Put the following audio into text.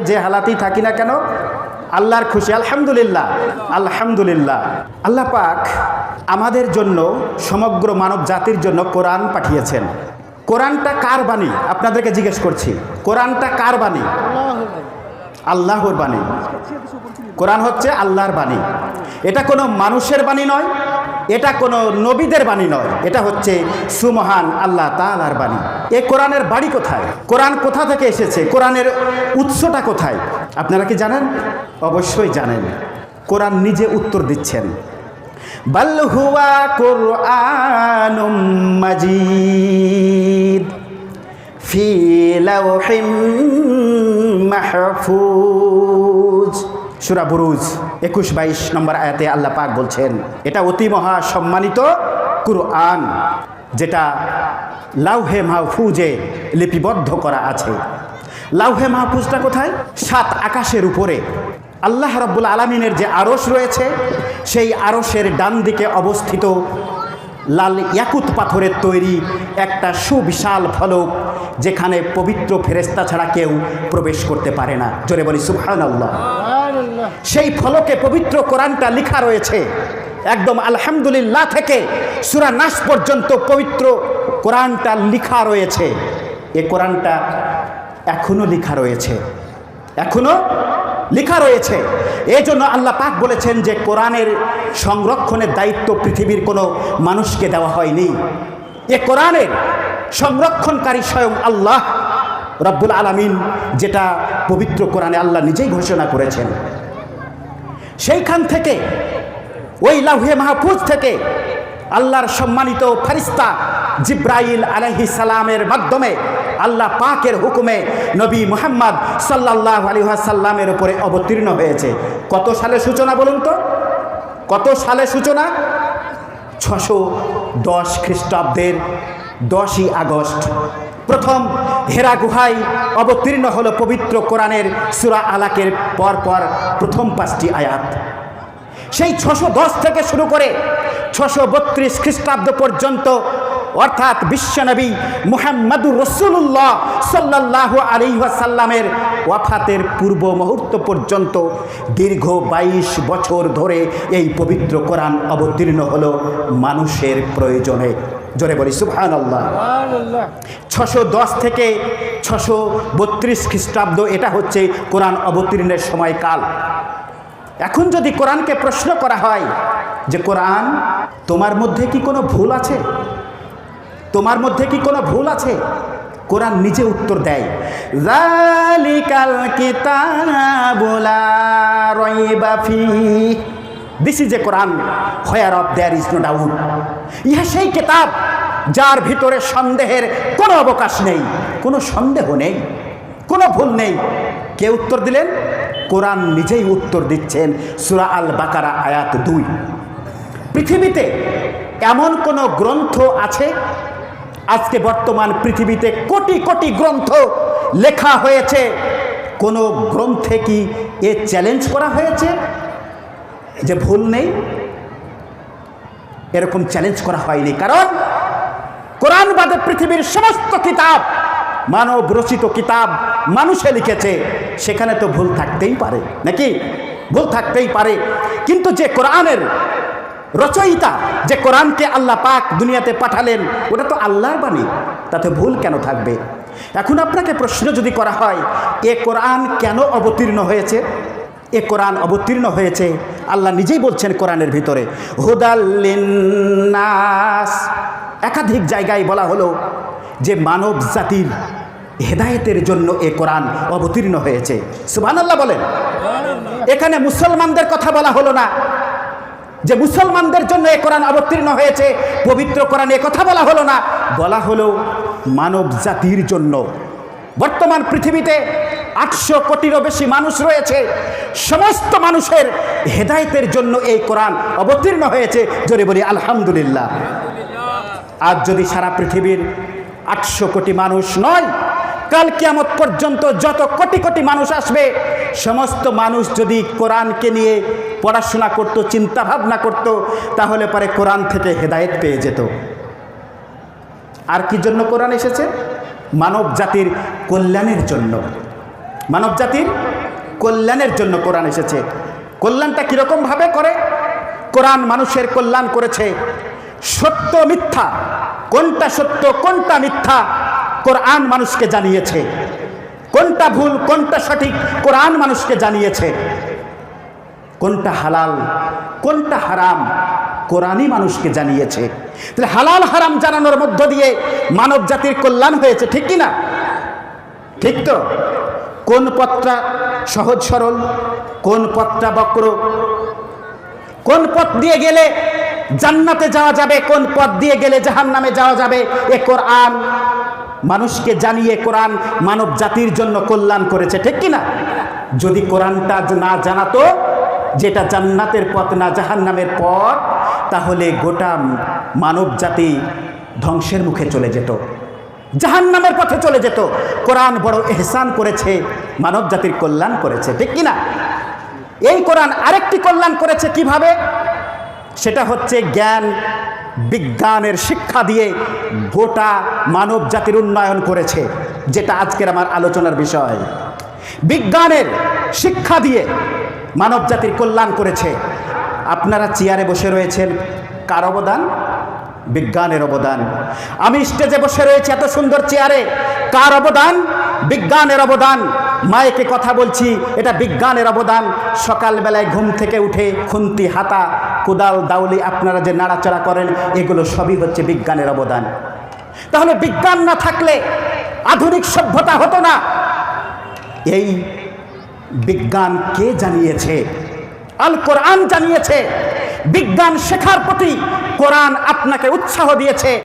যে হালাতেই থাকি না কেন? আল্লাহর খুশি। আলহামদুলিল্লাহ। আলহামদুলিল্লাহ। আল্লাহ পাক আমাদের জন্য সমগ্র মানব জাতির জন্য কোরআন পাঠিয়েছেন। কোরআনটা কার বাণী? আপনাদেরকে জিজ্ঞেস করছি। কোরআনটা কার বাণী? আল্লাহর বাণী। কোরআন হচ্ছে আল্লাহর বাণী। এটা কোনো মানুষের বাণী নয় এটা কোনো নবীদের বাণী নয়, এটা হচ্ছে সুমহান আল্লাহ তালার বাণী। এ কোরআনের বাড়ি কোথায়? কোরআন কোথা থেকে এসেছে? কোরআনের উৎসটা কোথায়? আপনারা কি জানেন? অবশ্যই জানেন। কোরআন নিজে উত্তর দিচ্ছেন। বাল কোরআনুম মাজিদ ফি লাউহিম বুরুজ। একুশ বাইশ নম্বর আয়াতে আল্লাহ পাক বলছেন, এটা অতি মহা সম্মানিত কুরআন, যেটা লাউহে মাহফুজে লিপিবদ্ধ করা আছে। লাউহে মাহফুজটা কোথায়? সাত আকাশের উপরে। আল্লাহ রব্বুল আলমিনের যে আরস রয়েছে, সেই আরসের ডান দিকে অবস্থিত লাল ইয়াকুত পাথরের তৈরি একটা সুবিশাল ফলক, যেখানে পবিত্র ফেরেস্তা ছাড়া কেউ প্রবেশ করতে পারে না। জোরে বলি সুফান আল্লাহ সেই ফলকে পবিত্র কোরআনটা লেখা রয়েছে। একদম আলহামদুলিল্লাহ থেকে সুরা নাস পর্যন্ত পবিত্র কোরআনটা লেখা রয়েছে। এ কোরআনটা এখনও লেখা রয়েছে। এখনও লেখা রয়েছে। এই জন্য আল্লাহ পাক বলেছেন যে কোরআনের সংরক্ষণের দায়িত্ব পৃথিবীর কোনো মানুষকে দেওয়া হয়নি। এ কোরআনের সংরক্ষণকারী স্বয়ং আল্লাহ। রব্বুল আলামিন যেটা পবিত্র কোরআনে আল্লাহ নিজেই ঘোষণা করেছেন। সেইখান থেকে, ওই লাউহে মাহফুজ থেকে আল্লাহর সম্মানিত ফারিস্তা জিব্রাইল আলহি সালামের মাধ্যমে আল্লাহ পাকের হুকুমে নবী মোহাম্মদ সাল্লাহ আলী সাল্লামের উপরে অবতীর্ণ হয়েছে। কত সালে সূচনা বলুন তো? কত সালে সূচনা? ছশো দশ খ্রিস্টাব্দের দশই আগস্ট। প্রথম হেরা গুহায় অবতীর্ণ হল পবিত্র কোরআনের সুরা আলাকের পর পর প্রথম পাঁচটি আয়াত। সেই ছশো দশ থেকে শুরু করে ছশো বত্রিশ খ্রিস্টাব্দ পর্যন্ত, অর্থাৎ বিশ্বনবী মুহাম্মাদুর রসুল্লাহ সাল্লাহ আলী ওয়াসাল্লামের ওয়াফাতের পূর্ব মুহূর্ত পর্যন্ত দীর্ঘ বাইশ বছর ধরে এই পবিত্র কোরআন অবতীর্ণ হল মানুষের প্রয়োজনে। জোরে বলি সুবহান আল্লাহ ছশো দশ থেকে ছশো বত্রিশ খ্রিস্টাব্দ এটা হচ্ছে কোরআন অবতীর্ণের সময়কাল। এখন যদি কোরআনকে প্রশ্ন করা হয় যে কোরআন তোমার মধ্যে কি কোনো ভুল আছে? তোমার মধ্যে কি কোনো ভুল আছে? কোরআন নিজে উত্তর দেয় জালিকাল কিতাবুলা রাইবা ফিহ। This is a Quran whereof there is no doubt ইহা সেই কিতাব যার ভিতরে সন্দেহের কোনো অবকাশ নেই, কোনো সন্দেহ নেই, কোনো ভুল নেই। কে উত্তর দিলেন? কোরআন নিজেই উত্তর দিচ্ছেন, সুরা আল বাকারা আয়াত দুই। পৃথিবীতে এমন কোনো গ্রন্থ আছে? আজকে বর্তমান পৃথিবীতে কোটি কোটি গ্রন্থ লেখা হয়েছে। কোনো গ্রন্থে কি এ চ্যালেঞ্জ করা হয়েছে? যে ভুল নেই, এরকম চ্যালেঞ্জ করা হয়নি। কারণ কোরআন বাদে পৃথিবীর সমস্ত কিতাব, মানব রচিত কিতাব মানুষে লিখেছে। সেখানে তো ভুল থাকতেই পারে, নাকি? ভুল থাকতেই পারে। কিন্তু যে কোরআনের রচয়িতা, যে কোরআনকে আল্লাহ পাক দুনিয়াতে পাঠালেন, ওটা তো আল্লাহর বাণী, তাতে ভুল কেন থাকবে? এখন আপনাকে প্রশ্ন যদি করা হয়, এ কোরআন কেন অবতীর্ণ হয়েছে? এ কোরআন অবতীর্ণ হয়েছে আল্লাহ নিজেই বলছেন কোরআনের ভিতরে হুদাল্লিনাস একাধিক জায়গায় বলা হলো যে মানব জাতির হেদায়েতের জন্য এ কোরআন অবতীর্ণ হয়েছে। সুবহান আল্লাহ বলেন। এখানে মুসলমানদের কথা বলা হলো না যে মুসলমানদের জন্য এ কোরআন অবতীর্ণ হয়েছে, পবিত্র কোরআন এ কথা বলা হলো না। বলা হলো মানব জাতির জন্য। বর্তমান পৃথিবীতে আটশো কোটিরও বেশি মানুষ রয়েছে। সমস্ত মানুষের হেদায়েতের জন্য এই কোরআন অবতীর্ণ হয়েছে। জোরে বলি, আলহামদুলিল্লাহ। আজ যদি সারা পৃথিবীর আটশো কোটি মানুষ নয়, কাল কিয়ামত পর্যন্ত যত কোটি কোটি মানুষ আসবে, সমস্ত মানুষ যদি কোরআনকে নিয়ে পড়াশোনা করত চিন্তা ভাবনা করত, তাহলে পরে কোরআন থেকে হেদায়েত পেয়ে যেত। আর কি জন্য কোরআন এসেছে? মানব জাতির কল্যাণের জন্য। মানব জাতির কল্যাণের জন্য কোরআন এসেছে। কল্যাণটা কীরকমভাবে করে? কোরআন মানুষের কল্যাণ করেছে। সত্য মিথ্যা। কোনটা সত্য, কোনটা মিথ্যা, কোরআন মানুষকে জানিয়েছে। কোনটা ভুল, কোনটা সঠিক, কোরআন মানুষকে জানিয়েছে। কোনটা হালাল, কোনটা হারাম, কোরআনই মানুষকে জানিয়েছে। তাহলে হালাল হারাম জানানোর মধ্য দিয়ে মানব জাতির কল্যাণ হয়েছে, ঠিক কি না? ঠিক তো? কোন পথটা সহজ সরল, কোন পথটা বক্র? কোন পথ দিয়ে গেলে জান্নাতে যাওয়া যাবে, কোন পথ দিয়ে গেলে জাহান্নামে যাওয়া যাবে? এ কোরআন। মানুষকে জানিয়ে কোরআন মানব জাতির জন্য কল্যাণ করেছে, ঠিক কি না যদি কোরআনটা না জানাতো, যেটা জান্নাতের পথ না জাহান্নামের পথ, তাহলে গোটা মানব জাতি ধ্বংসের মুখে চলে যেত। জাহান্নামের পথে চলে যেত। কোরআন বড় এহসান করেছে মানব জাতির কল্যাণ করেছে, ঠিক কি না? এই কোরআন আরেকটি কল্যাণ করেছে কীভাবে? সেটা হচ্ছে জ্ঞান, বিজ্ঞানের শিক্ষা দিয়ে গোটা মানব জাতির উন্নয়ন করেছে, যেটা আজকের আমার আলোচনার বিষয়। বিজ্ঞানের শিক্ষা দিয়ে মানব জাতির কল্যাণ করেছে। আপনারা চেয়ারে বসে রয়েছেন, কার অবদান? বিজ্ঞানের অবদান। আমি স্টেজে বসে রয়েছি এত সুন্দর চেয়ারে। কার অবদান? বিজ্ঞানের অবদান। মায়েকে কথা বলছি, এটা বিজ্ঞানের অবদান। সকালবেলায় ঘুম থেকে উঠে খুন্তি, হাতা, কোদাল, দাউলি আপনারা যে নাড়াচাড়া করেন, এগুলো সবই হচ্ছে বিজ্ঞানের অবদান। তাহলে বিজ্ঞান না থাকলে আধুনিক সভ্যতা হতো না। এই বিজ্ঞান কে জানিয়েছে? আল কোরআন জানিয়েছে। বিজ্ঞান শেখার প্রতি কোরআন আপনাকে উৎসাহ দিয়েছে।